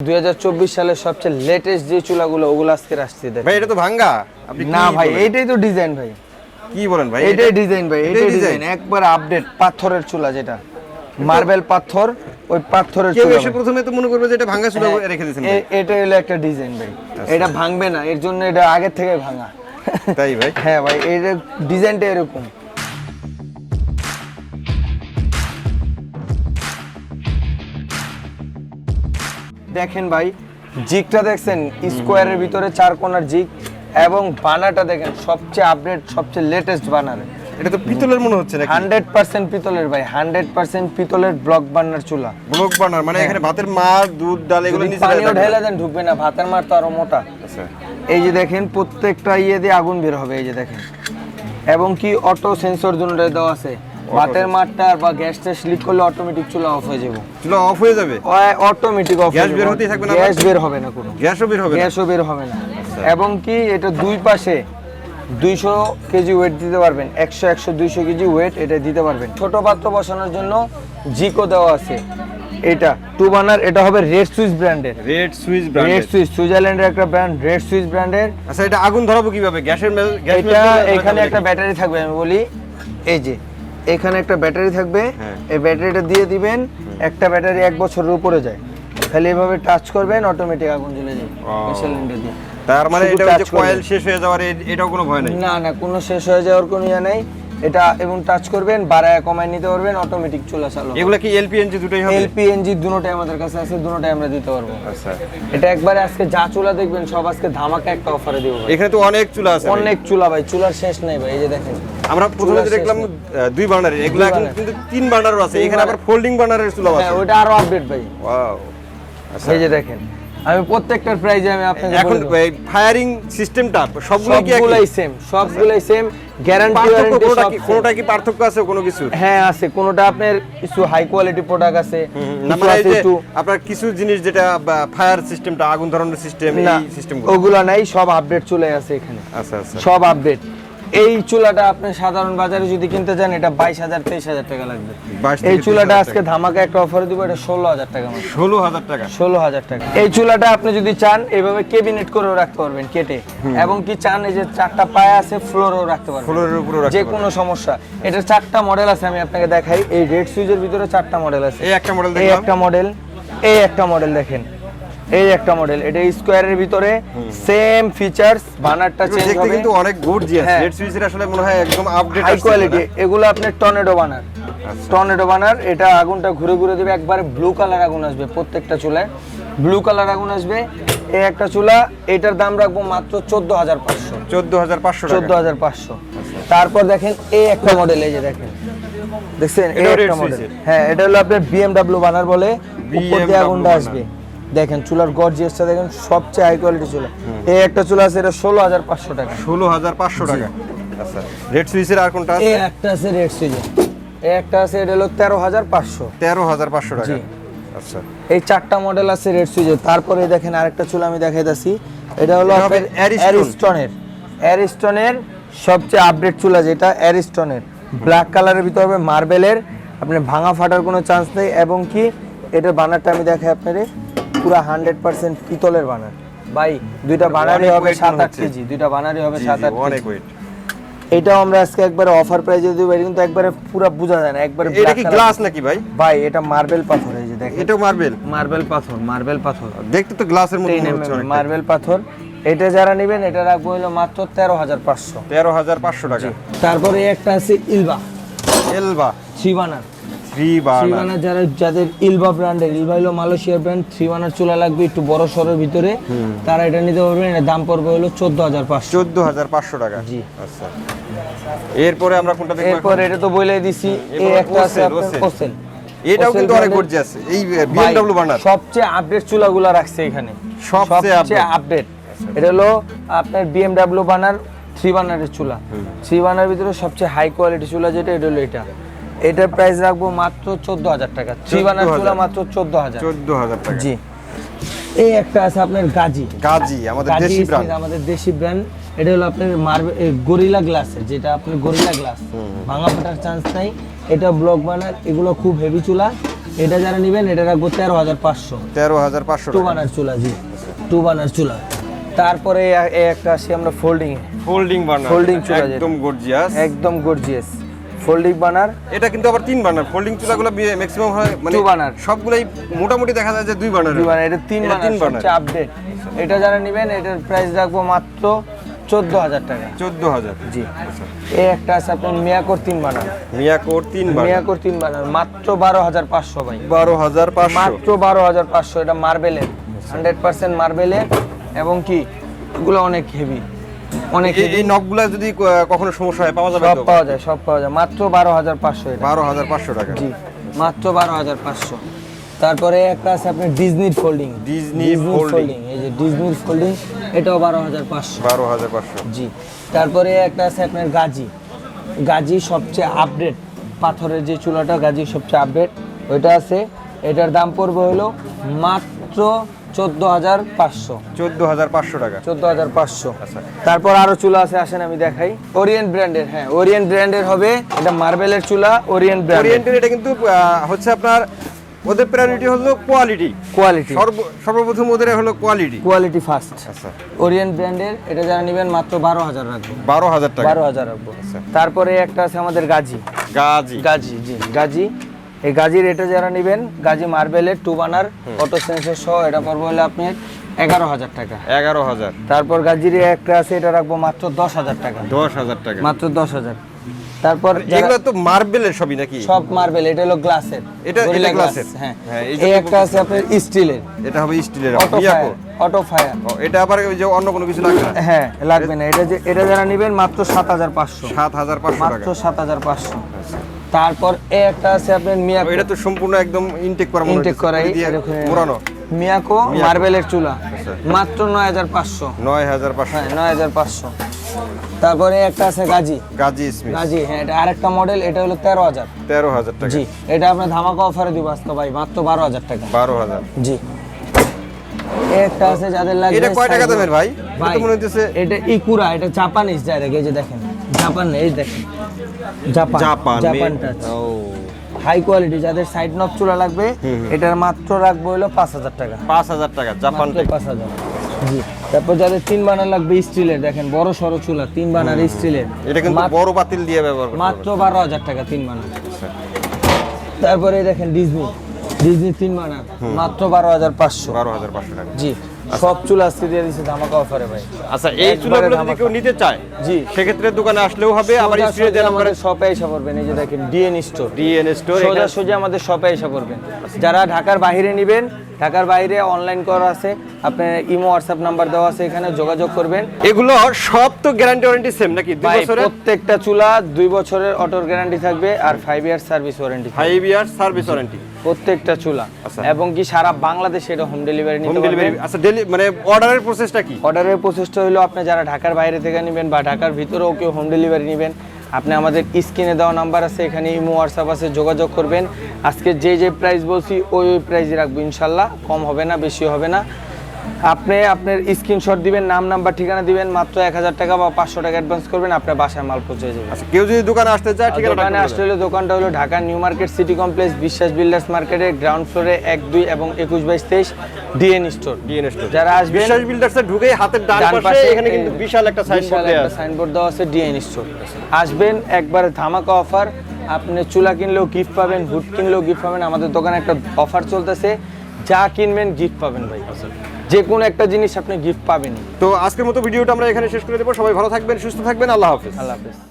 দুই সালের সবচেয়ে লেটেস্ট যে চুলাগুলো ওগুলো আজকে আসছে দেখ ভাই এটা তো ভাঙ্গা। আপনি না ভাই এইটাই তো ডিজাইন ভাই। কি বলেন ভাই? এইটাই ডিজাইন ভাই এইটাই ডিজাইন একবার আপডেট পাথরের চুলা যেটা। মার্বেল পাথর ওই পাথরের কেউ এসে প্রথমে তো মনে করবে যে এটা ভাঙ্গা চুলা হ্যাঁ, রেখে দিয়েছেন এটা হলো একটা ডিজাইন ভাই। আচ্ছা। এটা ভাঙবে না এর জন্য এটা আগে থেকে ভাঙা। তাই ভাই? হ্যাঁ ভাই এর ডিজাইনটা এরকম। দেখেন ভাই জিগটা দেখছেন স্কোয়ারের ভিতরে চার কোণার জিগ এবং বানাটা দেখেন সবচেয়ে আপডেট সবচেয়ে লেটেস্ট বানার। এটা তো পিতলের মনে হচ্ছে নাকি? হান্ড্রেড পার্সেন্ট পিতলের ভাই হান্ড্রেড পার্সেন্ট পিতলের ব্লক বার্নার চুলা। ব্লক বার্নার মানে এখানে ভাতের মার দুধ ডাল এগুলো নিচে পানিও ঢেলে দেন ঢুকবে না ভাতের মার তো আরও মোটা। আচ্ছা। এই যে দেখেন প্রত্যেকটা ইয়ে দিয়ে আগুন বের হবে এই যে দেখেন। এবং কি অটো সেন্সর দুটো দেওয়া আছে? ভাতের মাঠটা বা গ্যাস গ্যাসটা স্লিপ করলে অটোমেটিক চুলা অফ হয়ে যাবে। চুলা অফ হয়ে যাবে? অটোমেটিক অফ গ্যাস বের হতেই থাকবে না গ্যাস বের হবে না কোনো। গ্যাসও বের হবে না? গ্যাসও বের হবে না। এবং কি এটা দুই পাশে দুইশো কেজি ওয়েট দিতে পারবেন। একশো একশো দুইশো কেজি ওয়েট এটা দিতে পারবেন। ছোট পাত্র বসানোর জন্য জিকো দেওয়া আছে। এটা টু বানার এটা হবে রেড সুইচ ব্র্যান্ডের red switch red brand switch সুইজারল্যান্ডের একটা ব্র্যান্ড রেড সুইচ ব্র্যান্ডের আচ্ছা এটা আগুন ধরাবো কীভাবে? গ্যাসের এটা এখানে একটা ব্যাটারি থাকবে আমি বলি। এই যে এখানে একটা ব্যাটারি থাকবে। হ্যাঁ। এই ব্যাটারিটা দিয়ে দিবেন একটা ব্যাটারি এক বছরের উপরে যায়। খালি এভাবে টাচ করবেন অটোমেটিক আগুন জ্বলে যায় সিলিন্ডার দিয়ে। তার মানে এটা যে কয়েল শেষ হয়ে যাওয়ার এটাও কোনো ভয় নেই? না না কোনো শেষ হয়ে যাওয়ার কোনো ইয়ে নেই। এটা এবং টাচ করবেন বাড়ায় কমায় নিতে পারবেন অটোমেটিক চলে চালু এগুলো কি এলপিএনজি দুটোই হবে? এলপিএনজি দুটোটাই আমাদের কাছে আছে দুটোটাই আমরা দিতে পারব। আচ্ছা। এটা একবারে আজকে যা চুলা দেখবেন সব আজকে ধামাকা একটা অফারে দিব। এখানে তো অনেক চুলা আছে অনেক চুলা ভাই চুলার শেষ নাই ভাই এই যে দেখেন। আমরা প্রথমে দেখলাম দুই বার্নারের এগুলো। কিন্তু তিন বার্নারও আছে এখানে আবার ফোল্ডিং বার্নারের চুলা হ্যাঁ আছে। ওটা আরও আপডেট ভাই। ওয়াও আচ্ছা। এই যে দেখেন আমি প্রত্যেকটার প্রাইজে আমি আপনাকে এখন ফায়ারিং সিস্টেমটা সবগুলো কি একই? সেম সবগুলাই সেম গ্যারান্টি কোনোটা কি। কোনোটা কি পার্থক্য আছে কোনো কিছু হ্যাঁ আছে। কোনোটা আপনার কিছু হাই কোয়ালিটি প্রোডাক্ট আছে মানে এই যে আপনার কিছু জিনিস যেটা ফায়ার সিস্টেমটা আগুন ধরানোর সিস্টেম এই সিস্টেম ওগুলা নাই সব আপডেট চলে আছে এখানে। আচ্ছা আচ্ছা। সব আপডেট এই চুলাটা আপনি সাধারণ বাজারে যদি কিনতে চান এটা বাইশ হাজার তেইশ হাজার টাকা লাগবে। 22 এই চুলাটা আজকে ধামাকা একটা অফার দিব এটা ষোলো হাজার টাকা ষোলো হাজার টাকা। ষোলো হাজার টাকা। এই চুলাটা আপনি যদি চান এভাবে কেবিনেট করেও রাখতে পারবেন কেটে। এবং কি চান এই যে চারটা পায়া আছে ফ্লোরেও রাখতে পারবেন। ফ্লোরের উপরেও রাখতে যে কোনো সমস্যা। এটা চারটা মডেল আছে আমি আপনাকে দেখাই। এই রেড সুইচের ভিতরে চারটা মডেল আছে। এই একটা মডেল এই একটা মডেল এই একটা মডেল দেখেন। এই একটা মডেল এটা স্কোয়ারের ভিতরে সেম ফিচার্স বানারটা চেঞ্জ দেখতে হবে। কিন্তু অনেক গর্জিয়াস। রেড সুইচের আসলে মনে হয় একদম আপডেট হাই কোয়ালিটি এগুলো আপনার টর্নেডো বানার আচ্ছা। টর্নেডো বানার এটা আগুনটা ঘুরে ঘুরে দেবে একবারে ব্লু কালার আগুন আসবে প্রত্যেকটা চুলায়। ব্লু কালার আগুন আসবে। এই একটা চুলা এটার দাম রাখব মাত্র চোদ্দ হাজার পাঁচশো। চোদ্দ হাজার পাঁচশো চোদ্দ হাজার পাঁচশো। তারপর দেখেন এই একটা মডেল এই যে দেখেন। দেখছেন? এই একটা মডেল হ্যাঁ এটা হলো আপনার বিএমডাব্লিউ বানার বলে। উপর দিয়ে আগুনটা আসবে। দেখেন চুলার গর্জিয়াসটা দেখেন সবচেয়ে হাই কোয়ালিটি চুলা। এই একটা চুলা আছে এটা ষোলো হাজার পাঁচশো টাকা। ষোলো হাজার পাঁচশো টাকা। আচ্ছা রেড সুইচের আর কোনটা আছে? এই একটা আছে রেড এই একটা আছে এটা হলো তেরো হাজার পাঁচশো। তেরো হাজার পাঁচশো টাকা। আচ্ছা। এই চারটা মডেল আছে রেড সুইজে তারপরে দেখেন আরেকটা চুলা আমি দেখাইতাছি। এটা হলো অ্যারিস্টনের অ্যারিস্টনের সবচেয়ে আপডেট চুলা যেটা অ্যারিস্টনের ব্ল্যাক কালারের ভিতরে হবে মার্বেলের আপনি ভাঙা ফাটার কোনো চান্স নেই। এবং কি এটার বানারটা আমি দেখাই আপনারে পুরো হান্ড্রেড পার্সেন্ট পিতলের বানার। ভাই দুইটা বানারই হবে সাত আট কেজি। দুইটা বানারই হবে সাত আট অনেক ওয়েট এটাও আমরা আজকে একবারে অফার প্রাইজে দিব এটা কিন্তু একবারে পুরো বোঝা যায় না একবারে এটা কি গ্লাস নাকি ভাই? ভাই এটা মার্বেল পাথর এই যে দেখেন। এটাও মার্বেল মার্বেল পাথর মার্বেল পাথর। দেখতে তো গ্লাসের মতো মনে হচ্ছে মার্বেল পাথর। এটা যারা নেবেন এটা রাখব হলো মাত্র তেরো হাজার পাঁচশো। তেরো হাজার পাঁচশো টাকা। তারপরে একটা আছে ইলবা। এলবা থ্রিবানার থ্রি যারা যাদের ইলবা ব্র্যান্ডের ইলবা হলো মালয়েশিয়ার ব্র্যান্ড চুলা লাগবে একটু বড় সরের ভিতরে। তারা এটা নিতে পারবেন এর দাম পড়বে হলো চোদ্দ হাজার পাঁচশো। চোদ্দ হাজার পাঁচশো টাকা। জি। আচ্ছা। এরপরে আমরা কোনটা দেখব এরপর? এটা তো বলেই দিছি। এই একটা আছে ওসেল, এটাও কিন্তু অনেক গর্জিয়াস এই বিএমডব্লিউ বার্নার সবচেয়ে আপডেট চুলাগুলো রাখছে এখানে। সবচেয়ে আপডেট এটা হলো আপনার বিএমডাব্লিউ বানার থ্রি বানারের চুলা। থ্রি বানার ভিতরে সবচেয়ে হাই কোয়ালিটি চুলা যেটা এটা হলো এটা। এটার প্রাইস রাখব মাত্র চোদ্দ হাজার টাকা। থ্রি বানার চুলা মাত্র চোদ্দ হাজার চোদ্দ হাজার টাকা। জি। এই একটা আছে আপনার গাজি। গাজি আমাদের দেশি ব্র্যান্ড আমাদের দেশি ব্র্যান্ড এটা হলো আপনার মার্বে গরিলা গ্লাসের যেটা আপনার গরিলা গ্লাস ভাঙা ফাটার চান্স নাই। এটা ব্লক বানার এগুলো খুব হেভি চুলা। এটা যারা নেবেন এটা রাখব তেরো হাজার পাঁচশো। তেরো হাজার পাঁচশো টু বানার চুলা জি। টু বানার চুলা। তারপরে একটা আসি আমরা ফোল্ডিং ফোল্ডিং বার্নার Folding চুলা একদম গর্জিয়াস একদম গর্জিয়াস ফোল্ডিং বানার। এটা কিন্তু আবার তিন বার্নার ফোল্ডিং চুলাগুলো ম্যাক্সিমাম হয় মানে Two burner। সবগুলাই মোটামুটি দেখা যায় যে দুই বার্নার দুই বানার এটা তিন বানার তিন। সবচেয়ে আপডেট এটা যারা নেবেন এটার প্রাইস রাখব মাত্র চোদ্দ হাজার টাকা। চোদ্দ হাজার জি এই একটা আছে আপনার মিয়াকোর তিন বানার। মিয়াকোর তিন মিয়াকোর তিন বানার। মাত্র বারো হাজার পাঁচশো ভাই। বারো হাজার পাঁচশো। মাত্র বারো হাজার পাঁচশো। এটা মার্বেলের। হান্ড্রেড পার্সেন্ট মার্বেলের। এবং কি? এগুলো অনেক হেভি অনেক। এই- নখগুলা যদি কখনো সমস্যা হয় পাওয়া যাবে সব পাওয়া যায় সব পাওয়া যায়। মাত্র বারো হাজার পাঁচশো বারো হাজার পাঁচশো টাকা। জি মাত্র বারো হাজার পাঁচশো। তারপরে একটা আছে আপনার ডিজনির ফোল্ডিং ডিজনি folding। এই যে ডিজনির ফোল্ডিং এটাও বারো হাজার পাঁচশো। বারো হাজার পাঁচশো। জি তারপরে একটা আছে আপনার গাজি। গাজি সবচেয়ে আপডেট পাথরের যে চুলাটা গাজি সবচেয়ে আপডেট ওইটা আছে। এটার দাম পড়বে হলো মাত্র চোদ্দ হাজার পাঁচশো। চোদ্দ হাজার পাঁচশো টাকা। চোদ্দ হাজার পাঁচশো। আচ্ছা। তারপর আরও চুলা আছে আসেন আমি দেখাই। ওরিয়েন্ট ব্র্যান্ডের হ্যাঁ ওরিয়েন্ট ব্র্যান্ডের হবে। এটা মার্বেলের চুলা ওরিয়েন্ট ব্র্যান্ড ওরিয়েন্টের এটা কিন্তু হচ্ছে আপনার ওদের প্রায়োরিটি হলো কোয়ালিটি কোয়ালিটি সর্ব সর্বপ্রথম ওদের হলো কোয়ালিটি কোয়ালিটি ফার্স্ট আচ্ছা। ওরিয়েন্ট ব্র্যান্ডের এটা যারা নেবেন মাত্র বারো হাজার রাখব। বারো হাজার টাকা। বারো হাজার রাখব। আচ্ছা। তারপরে একটা আছে আমাদের গাজি। গাজি। গাজি জি গাজি। এই গাজির এটা যারা নেবেন গাজি মার্বেলের টু বানার অটো সেন্সর সহ এটা পড়বে হলে আপনার এগারো হাজার টাকা। এগারো হাজার। তারপর গাজির একটা আছে এটা রাখব মাত্র দশ হাজার টাকা। দশ হাজার টাকা। মাত্র দশ হাজার। তারপর এগুলো তো মার্বেলের সবই নাকি? সব মার্বেল এটা হলো গ্লাসের এটা- এটা glass-এর। হ্যাঁ। হ্যাঁ, এই একটা আছে আপনার স্টিলের এটা হবে স্টিলের অটো মিয়াকো অটো ফায়ার এটা আবার যে অন্য কোনো কিছু লাগবে না? হ্যাঁ লাগবে না। এটা যে এটা যারা নেবেন মাত্র সাত হাজার পাঁচশো। সাত হাজার পাঁচশো টাকা। মাত্র সাত হাজার পাঁচশো। তারপর এ একটা আছে আপনার মিয়া এটা তো সম্পূর্ণ একদম ইনটেক করা ইনটেক। করাই এরকম। মোড়ানো মিয়াকো মার্বেলের চুলা। আচ্ছা। মাত্র নয় হাজার পাঁচশো। নয় হাজার পাঁচশো। হ্যাঁ নয় হাজার পাঁচশো। তারপরে একটা আছে গাজি। গাজি স্মিথ। গাজি হ্যাঁ এটা আরেকটা মডেল এটা হলো তেরো হাজার। তেরো হাজার টাকা। জি এটা আপনার ধামাকা অফারে দিব আজকে ভাই মাত্র বারো হাজার টাকা। বারো হাজার। জি। একটা আছে যাদের লাগবে এটা কয় টাকা দামের ভাই? এটা ভাই মনে হইতেছে- এটা ইকুরা এটা জাপানিজ ডাইরেক্ট এই যে দেখেন। জাপান না, এই দেখেন। জাপান। জাপান টাচ ও। হাই কোয়ালিটি যাদের সাইড নব চুলা লাগবে এটার মাত্র রাখব হলো পাঁচ হাজার টাকা। পাঁচ হাজার টাকা জাপান পাঁচ হাজার। জি। তারপর যাদের তিন বানার লাগবে স্টিলের দেখেন বড় সড়ো চুলা তিন বানার স্টিলের। এটা কিন্তু বড় বাতিল দিয়ে ব্যবহার মাত্র বারো হাজার টাকা তিন বানার। আচ্ছা। তারপরে দেখেন ডিজনি ডিজনি তিন মানা মাত্র বারো হাজার পাঁচশো। বারো হাজার পাঁচশো টাকা। জি সব চুল আজকে দিয়ে দিচ্ছে ধামাকা অফারে ভাই। আচ্ছা এই চুলাগুলো যদি কেউ নিতে চায় জি। সেক্ষেত্রে দোকানে আসলেও হবে আবার সোজা স্ক্রিনে সোজা যে নাম্বারে আমাদের শপে এসে পড়বেন এই যে দেখেন ডিএন স্টোর ডিএন স্টোর সোজা সোজা আমাদের শপে এসে পড়বেন। যারা ঢাকার বাহিরে নেবেন ঢাকার বাইরে অনলাইন করা আছে। আপনার ইমো হোয়াটসঅ্যাপ নাম্বার দেওয়া আছে এখানে যোগাযোগ করবেন। এগুলো সব তো গ্যারান্টি ওয়ারেন্টি সেম নাকি? দুই বছরের? প্রত্যেকটা চুলা দুই বছরের অটোর গ্যারান্টি থাকবে আর five year service warranty five year service warranty প্রত্যেকটা চুলা। আচ্ছা। এবং কি সারা বাংলাদেশে এটা হোম ডেলিভারি নিতে ডেলিভারি পারবেন আচ্ছা ডেলি মানে অর্ডারের প্রসেসটা কি? অর্ডারের প্রসেসটা হলো আপনি যারা ঢাকার বাইরে থেকে নেবেন বা ঢাকার ভিতরেও কেউ হোম ডেলিভারি নেবেন আপনি আমাদের স্ক্রিনে দেওয়া নাম্বার আছে, এখানে ইমো হোয়াটসঅ্যাপ আছে, যোগাযোগ করবেন। আজকে যে যে প্রাইস বলছি, ওই ওই প্রাইসে রাখব, ইনশাল্লাহ। কম হবে না বেশি হবে না। আপনি আপনার স্ক্রিনশট দিবেন নাম নাম্বার ঠিকানা দিবেন মাত্র এক হাজার টাকা বা পাঁচশো টাকা অ্যাডভান্স করবেন আপনার বাসায় মাল পৌঁছে যাবে। আচ্ছা কেউ যদি দোকানে আসতে চায় ঠিক দোকানে আসলে হলো দোকানটা হলো Dhaka new market city complex Biswas builders মার্কেটের গ্রাউন্ড ফ্লোরে এক দুই এবং একুশ বাইশ তেইশ ডিএন স্টোর ডিএন স্টোর যারা আসবেন বিশ্বাস বিল্ডার্সে ঢুকেই হাতের ডান পাশে পাশে এখানে কিন্তু বিশাল একটা সাইনবোর্ড দেওয়া আছে। সাইনবোর্ড দেওয়া আছে ডিএন স্টোর আসবেন একবারে ধামাকা অফার আপনি চুলা কিনলেও গিফট পাবেন হুড কিনলেও গিফট পাবেন আমাদের দোকানে একটা অফার চলতেছে যা কিনবেন গিফট পাবেন ভাই। যে কোনো একটা জিনিস আপনি গিফট পাবেন তো আজকের মতো ভিডিওটা আমরা এখানে শেষ করে দেবো। সবাই ভালো থাকবেন সুস্থ থাকবেন। আল্লাহ হাফিজ। আল্লাহ হাফেজ।